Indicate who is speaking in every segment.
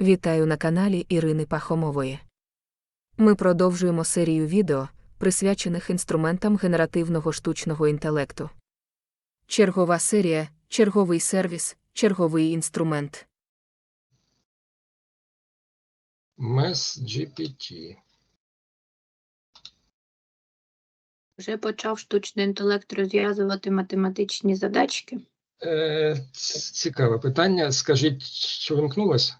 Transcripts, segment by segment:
Speaker 1: Вітаю на каналі Ірини Пахомової. Ми продовжуємо серію відео, присвячених інструментам генеративного штучного інтелекту. Чергова серія, черговий сервіс, черговий інструмент.
Speaker 2: MES GPT.
Speaker 3: Вже почав штучний інтелект розв'язувати математичні задачки.
Speaker 2: Е, цікаве питання. Скажіть, що вимкнулося?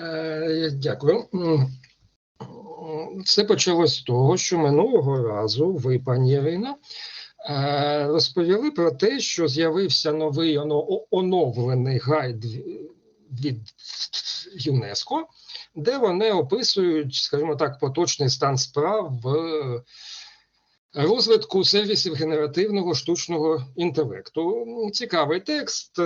Speaker 2: Е, дякую. Все почалось з того, що минулого разу ви, пані Ірина, е, розповіли про те, що з'явився новий оно- оновлений гайд від ЮНЕСКО, де вони описують, скажімо так, поточний стан справ в розвитку сервісів генеративного штучного інтелекту. Цікавий текст.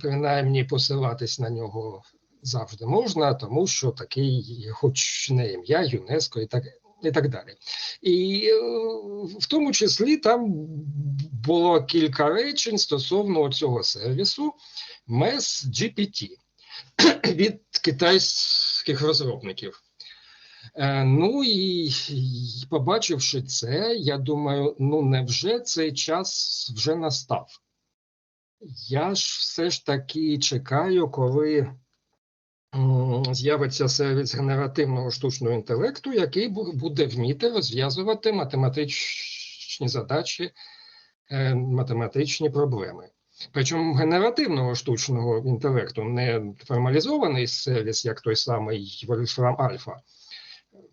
Speaker 2: Принаймні посилатись на нього завжди можна, тому що такий, хоч не ім'я, ЮНЕСКО і так, і так далі. І е, в тому числі там було кілька речень стосовно цього сервісу MES GPT від китайських розробників. Е, Ну і побачивши це, я думаю, ну невже цей час вже настав? Я ж все ж таки чекаю, коли з'явиться сервіс генеративного штучного інтелекту, який буде вміти розв'язувати математичні задачі, е, математичні проблеми. Причому генеративного штучного інтелекту, не формалізований сервіс, як той самий Wolfram Alpha.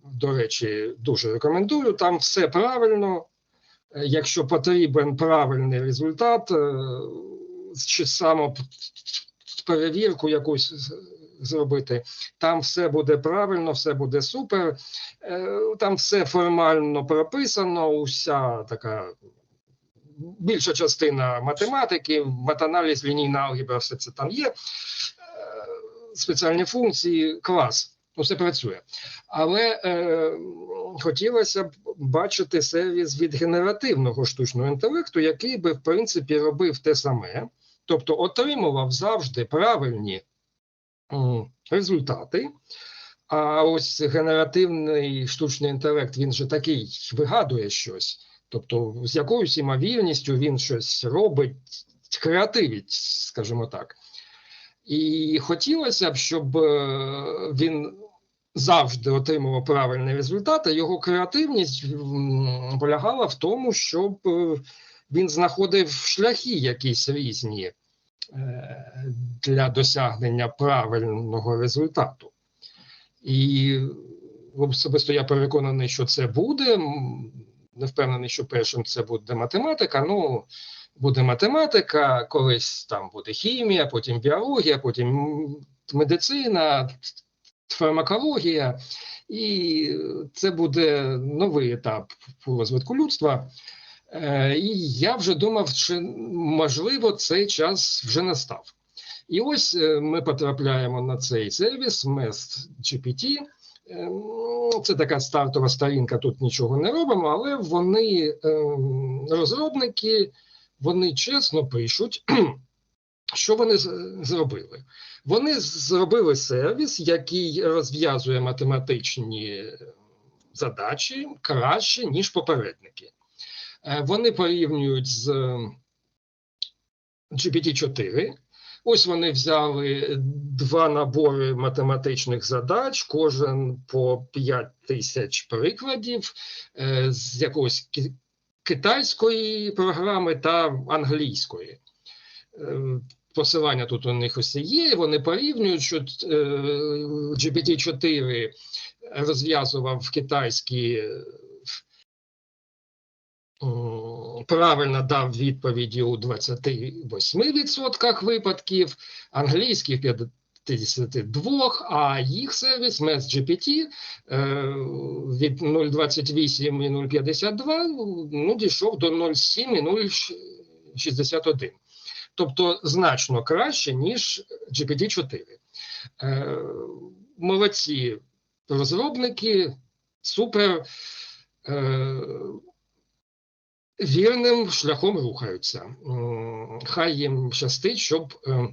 Speaker 2: До речі, дуже рекомендую. Там все правильно. Е, Якщо потрібен правильний результат, е, чи само перевірку якусь зробити, там все буде правильно, все буде супер. Е, Там все формально прописано, уся така більша частина математики, матаналіз, лінійна алгебра, все це там є. Е, Спеціальні функції, клас, ну, все працює. Але е, хотілося б бачити сервіс від генеративного штучного інтелекту, який би, в принципі, робив те саме, тобто отримував завжди правильні результати. А ось генеративний штучний інтелект, він же такий вигадує щось. Тобто, з якоюсь імовірністю він щось робить, креативить, скажімо так. І хотілося б, щоб е, він завжди отримував правильні результати. Його креативність полягала в тому, щоб е, він знаходив шляхи якісь різні е, для досягнення правильного результату. І особисто я переконаний, що це буде. Не впевнений, що першим це буде математика. Ну, буде математика, колись там буде хімія, потім біологія, потім медицина, фармакологія, і це буде новий етап розвитку людства. Е, І я вже думав, що можливо цей час вже настав. І ось е, ми потрапляємо на цей сервіс MES GPT. Е, Це така стартова сторінка, тут нічого не робимо, але вони, розробники, вони чесно пишуть, що вони зробили. Вони зробили сервіс, який розв'язує математичні задачі краще, ніж попередники. Е, Вони порівнюють з GPT-4. Ось вони взяли два набори математичних задач, кожен по 5 тисяч прикладів е, з якоїсь китайської програми та англійської. Е, Посилання тут у них ось є. Вони порівнюють, що е, GPT-4 розв'язував китайські правильно дав відповіді у 28% випадків, англійський в 52%, а їх сервіс MES-GPT е, від 0,28 і 0,52 ну, дійшов до 0,7 і 0,61. Тобто значно краще, ніж GPT-4. Е, молодці розробники, супер. Вірним шляхом рухаються. Хай їм щастить, щоб е,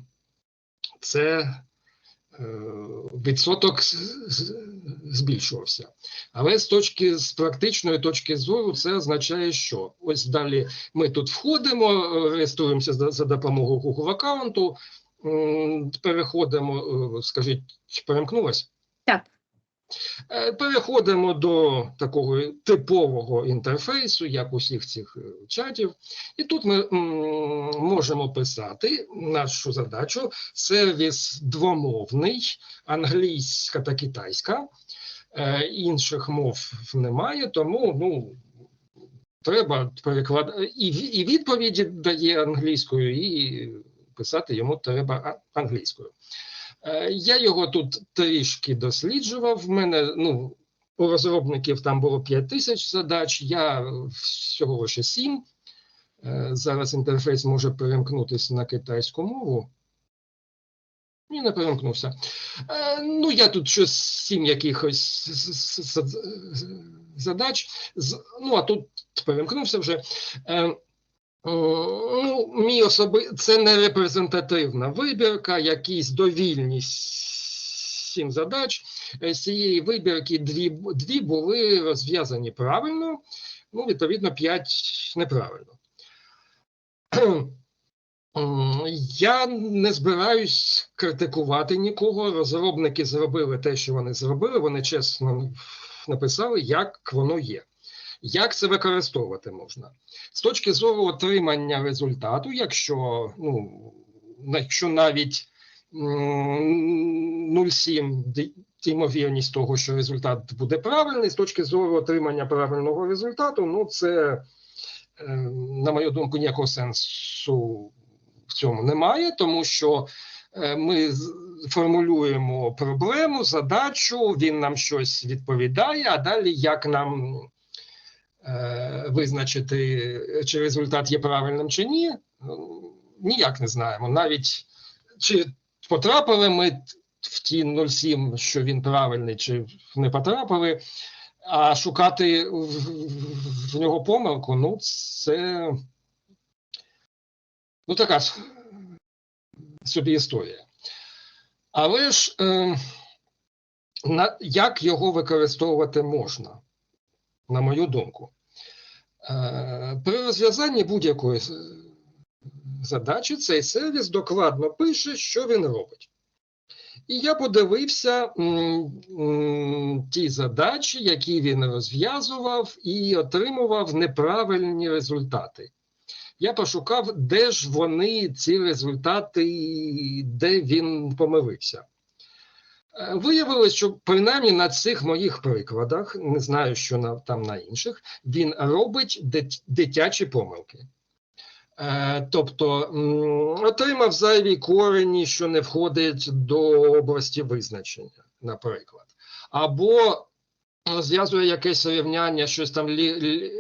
Speaker 2: це е, відсоток збільшувався. Але з точки з практичної точки зору, це означає, що ось далі ми тут входимо, е, реєструємося за, допомогою Google аккаунту, переходимо, скажіть, перемкнулась?
Speaker 3: Так.
Speaker 2: Е, Переходимо до такого типового інтерфейсу, як усіх цих е, чатів, і тут ми можемо писати нашу задачу. Сервіс двомовний, англійська та китайська. Е, Інших мов немає, тому ну, треба перекладати і, і відповіді дає англійською, і писати йому треба англійською. Е, Я його тут трішки досліджував. В мене ну, у розробників там було 5 тисяч задач, я всього лише 7. Зараз інтерфейс може перемкнутися на китайську мову. Ні, не перемкнувся. Е, Ну, я тут щось сім якихось задач. Ну, а тут перемкнувся вже. Е, Ну, мій особи... це не репрезентативна вибірка, якісь довільні сім задач. Е, З цієї вибірки дві, дві були розв'язані правильно, ну, відповідно, п'ять неправильно. Я не збираюсь критикувати нікого. Розробники зробили те, що вони зробили. Вони чесно написали, як воно є. Як це використовувати можна? З точки зору отримання результату, якщо, ну, якщо навіть 0,7 ймовірність того, що результат буде правильний, з точки зору отримання правильного результату, ну це, е, на мою думку, ніякого сенсу в цьому немає, тому що е, ми формулюємо проблему, задачу, він нам щось відповідає, а далі як нам визначити, чи результат є правильним чи ні, ну, ніяк не знаємо. Навіть чи потрапили ми в ті 0,7, що він правильний, чи не потрапили, а шукати в, нього помилку, ну, це ну, така собі історія. Але ж е, на, як його використовувати можна? На мою думку. Е, При розв'язанні будь-якої задачі цей сервіс докладно пише, що він робить. І я подивився ті задачі, які він розв'язував, і отримував неправильні результати. Я пошукав, де ж вони, ці результати, де він помилився. Е, Виявилось, що принаймні на цих моїх прикладах, не знаю, що на, там на інших, він робить дит- дитячі помилки. Е, тобто отримав зайві корені, що не входить до області визначення, наприклад. Або розв'язує якесь рівняння, щось там лі, лі-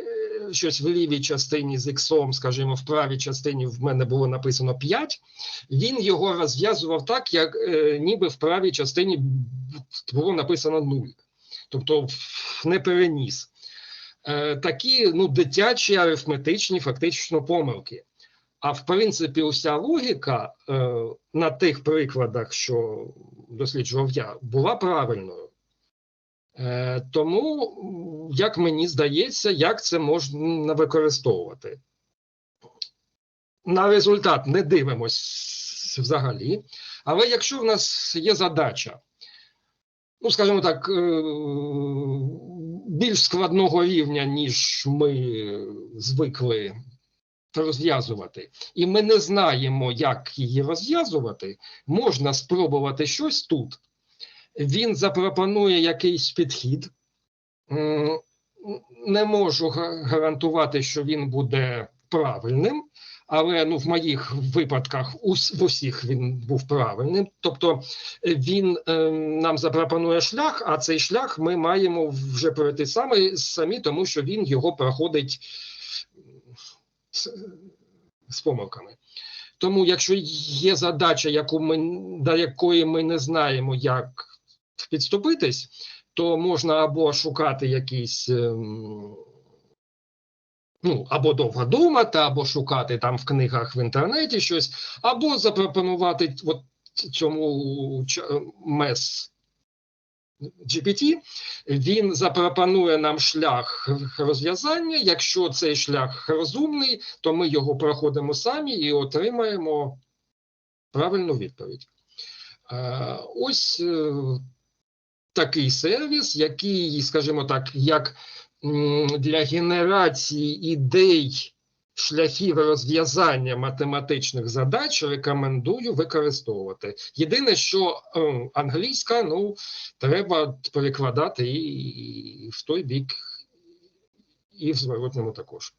Speaker 2: щось в лівій частині з іксом, скажімо, в правій частині в мене було написано 5, він його розв'язував так, як е, ніби в правій частині було написано 0. Тобто не переніс. Е, такі ну, дитячі арифметичні фактично помилки. А в принципі, уся логіка е, на тих прикладах, що досліджував я, була правильною. Е, тому, як мені здається, як це можна використовувати. На результат не дивимось взагалі. Але якщо в нас є задача, ну, скажімо так, е, більш складного рівня, ніж ми звикли розв'язувати, і ми не знаємо, як її розв'язувати, можна спробувати щось тут. Він запропонує якийсь підхід. Не можу гарантувати, що він буде правильним, але ну, в моїх випадках в усіх він був правильним. Тобто він е, нам запропонує шлях, а цей шлях ми маємо вже пройти самі, самі тому що він його проходить з, з помилками. Тому, якщо є задача, яку ми, до якої ми не знаємо, як підступитись, то можна або шукати якісь. ем, Ну, або довго думати, або шукати там в книгах в інтернеті щось, або запропонувати от цьому ч- MES GPT, він запропонує нам шлях розв'язання. Якщо цей шлях розумний, то ми його проходимо самі і отримаємо правильну відповідь. Е, Ось е, такий сервіс, який, скажімо так, як для генерації ідей шляхів розв'язання математичних задач рекомендую використовувати. Єдине, що е, англійська, ну, треба перекладати і в той бік, і в зворотному також.